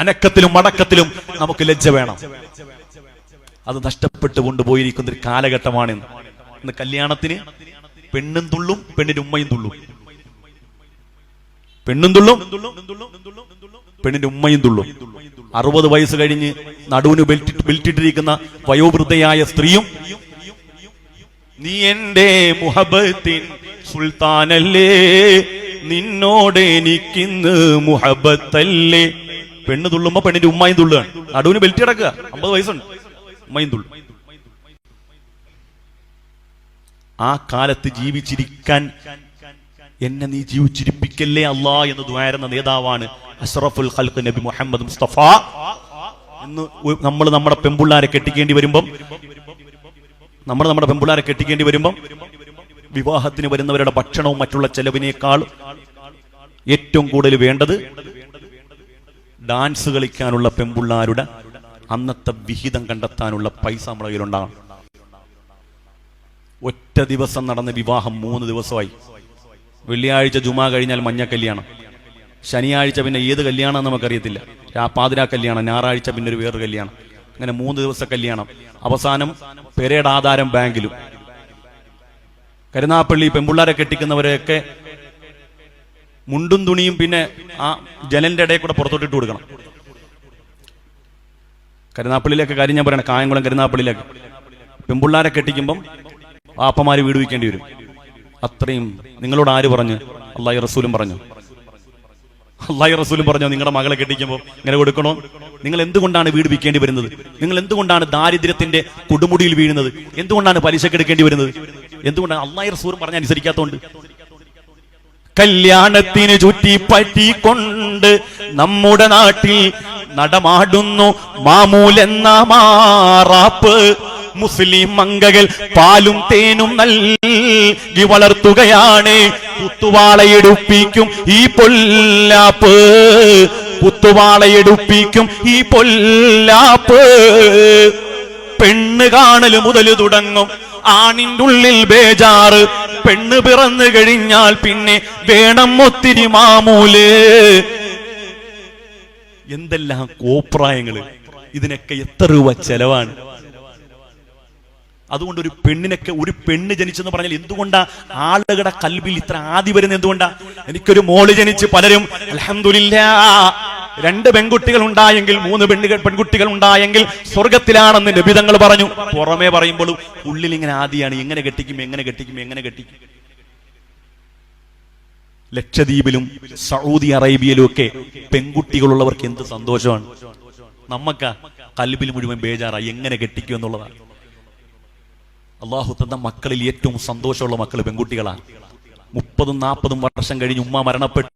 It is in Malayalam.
അനക്കത്തിലും മടക്കത്തിലും നമുക്ക് ലജ്ജ വേണം. അത് നഷ്ടപ്പെട്ടു കൊണ്ടുപോയിരിക്കുന്ന ഒരു കാലഘട്ടമാണ് ഇന്ന്. കല്യാണത്തിന് പെണ്ണും തുള്ളും പെണ്ണിന്റെ ഉമ്മയും തുള്ളും. പെണ്ണും തുള്ളും പെണ്ണിന്റെ ഉമ്മയും തുള്ളും. അറുപത് വയസ്സ് കഴിഞ്ഞ് നടുവിന് ബെൽറ്റ് ബെൽറ്റിട്ടിരിക്കുന്ന വയോവൃദ്ധയായ സ്ത്രീയും നീ എന്റെ മുഹബത്തിൻ സുൽത്താനല്ലേ? നിന്നോട് എനിക്കിന്ന് മുഹബത്തല്ലേ? പെണ്ണ് തുള്ളുമ്പോ പെണ്ണിന്റെ ഉമ്മയും തുള്ളുകയാണ്. നടുവിന് ബെൽറ്റ് കിടക്കുക. അമ്പത് വയസ്സുണ്ട്. ഉമ്മയും തുള്ളു. ആ കാലത്ത് ജീവിച്ചിരിക്കാൻ എന്നെ നീ ജീവിച്ചിരിപ്പിക്കല്ലേ അല്ലാ എന്ന് ദ്വാരുന്ന നേതാവാണ് അഷ്റഫുൽ ഖൽഖ് നബി മുഹമ്മദ് മുസ്തഫ എന്ന് നമ്മൾ നമ്മുടെ പെമ്പിള്ളാരെ കെട്ടിക്കേണ്ടി വരുമ്പം നമ്മൾ നമ്മുടെ പെമ്പിള്ളാരെ കെട്ടിക്കേണ്ടി വരുമ്പം വിവാഹത്തിന് വരുന്നവരുടെ ഭക്ഷണവും മറ്റുള്ള ചെലവിനേക്കാൾ ഏറ്റവും കൂടുതൽ വേണ്ടത് ഡാൻസ് കളിക്കാനുള്ള പെമ്പുള്ളാരുടെ അന്നത്തെ വിഹിതം കണ്ടെത്താനുള്ള പൈസ നമ്മുടെ കയ്യിലുണ്ടാകണം. ഒറ്റ ദിവസം നടന്ന വിവാഹം മൂന്ന് ദിവസമായി. വെള്ളിയാഴ്ച ജുമാ കഴിഞ്ഞാൽ മഞ്ഞ കല്യാണം. ശനിയാഴ്ച പിന്നെ ഏത് കല്യാണം നമുക്കറിയത്തില്ല. പാതിരാ കല്യാണം ഞായറാഴ്ച പിന്നെ ഒരു വേറൊരു കല്യാണം. അങ്ങനെ മൂന്ന് ദിവസ കല്യാണം. അവസാനം പെരേഡ് ആധാരം ബാങ്കിലും. കരുനാപ്പള്ളി പെമ്പിള്ളാരെ കെട്ടിക്കുന്നവരെയൊക്കെ മുണ്ടും തുണിയും പിന്നെ ആ ജനലിന്റെ ഇടയിൽ കൂടെ പുറത്തോട്ടിട്ട് കൊടുക്കണം. കരുനാപ്പള്ളിയിലൊക്കെ കാര്യം ഞാൻ പറയണം കായംകുളം കരുനാപ്പള്ളിയിലൊക്കെ. പെമ്പിള്ളാരെ കെട്ടിക്കുമ്പം ആപ്പമാര് വീട് വയ്ക്കേണ്ടി വരും. അത്രയും നിങ്ങളോട് ആര് പറഞ്ഞു? അള്ളാഹി റസൂലും പറഞ്ഞു. അള്ളാഹി റസൂലും പറഞ്ഞു നിങ്ങളുടെ മകളെ കെട്ടിക്കുമ്പോൾ ഇങ്ങനെ കൊടുക്കണോ? നിങ്ങൾ എന്തുകൊണ്ടാണ് വീട് വിൽക്കേണ്ടി വരുന്നത്? നിങ്ങൾ എന്തുകൊണ്ടാണ് ദാരിദ്ര്യത്തിന്റെ കൊടുമുടിയിൽ വീഴുന്നത്? എന്തുകൊണ്ടാണ് പലിശക്കെടുക്കേണ്ടി വരുന്നത്? എന്തുകൊണ്ടാണ്? അള്ളാഹി റസൂലും പറഞ്ഞ അനുസരിക്കാത്തതുകൊണ്ട് കല്യാണത്തിന് ചുറ്റി പറ്റിക്കൊണ്ട് നമ്മുടെ നാട്ടിൽ നടമാടുന്നു മാമൂലെന്ന മാറാപ്പ്. മുസ്ലിം മങ്കകൾ പാലും തേനും നൽകി വളർത്തുകയാണ്. കുത്തുവാളയെടുപ്പിക്കും ഈ പൊല്ലാപ്പ്. കുത്തുവാളയെടുപ്പിക്കും ഈ പൊല്ലാപ്പ്. പെണ്ണ് കാണൽ മുതൽ തുടങ്ങും. ആണിന്റെ ഉള്ളിൽ ബേജാറ്. പെണ്ണ് പിറന്നു കഴിഞ്ഞാൽ പിന്നെ വേണം ഒത്തിരി മാമൂൽ. എന്തെല്ലാം കോപ്രായങ്ങൾ. ഇതിനൊക്കെ എത്ര രൂപ ചെലവാണ്. അതുകൊണ്ട് ഒരു പെണ്ണിനൊക്കെ ഒരു പെണ്ണ് ജനിച്ചെന്ന് പറഞ്ഞാൽ എന്തുകൊണ്ടാ ആളുകളുടെ കൽവിൽ ഇത്ര ആദി വരുന്നത് എന്തുകൊണ്ടാ? എനിക്കൊരു മോൾ ജനിച്ച് പലരും അൽഹംദുലില്ലാ രണ്ട് പെൺകുട്ടികൾ ഉണ്ടായെങ്കിൽ മൂന്ന് പെണ്ണുകൾ പെൺകുട്ടികൾ ഉണ്ടായെങ്കിൽ സ്വർഗത്തിലാണെന്ന് നബിതങ്ങൾ പറഞ്ഞു. പുറമേ പറയുമ്പോഴും ഉള്ളിൽ ഇങ്ങനെ ആദിയാണ് എങ്ങനെ കെട്ടിക്കും എങ്ങനെ കെട്ടിക്കും എങ്ങനെ കെട്ടിക്കും. ലക്ഷദ്വീപിലും സൗദി അറേബ്യയിലും ഒക്കെ പെൺകുട്ടികളുള്ളവർക്ക് എന്ത് സന്തോഷമാണ്. നമ്മക്ക കൽബിൽ മുഴുവൻ ബേജാറായി എങ്ങനെ കെട്ടിക്കും എന്നുള്ളതാണ്. അള്ളാഹു തന്ന മക്കളിൽ ഏറ്റവും സന്തോഷമുള്ള മക്കൾ പെൺകുട്ടികളാണ്. മുപ്പതും നാൽപ്പതും വർഷം കഴിഞ്ഞ് ഉമ്മ മരണപ്പെട്ടു.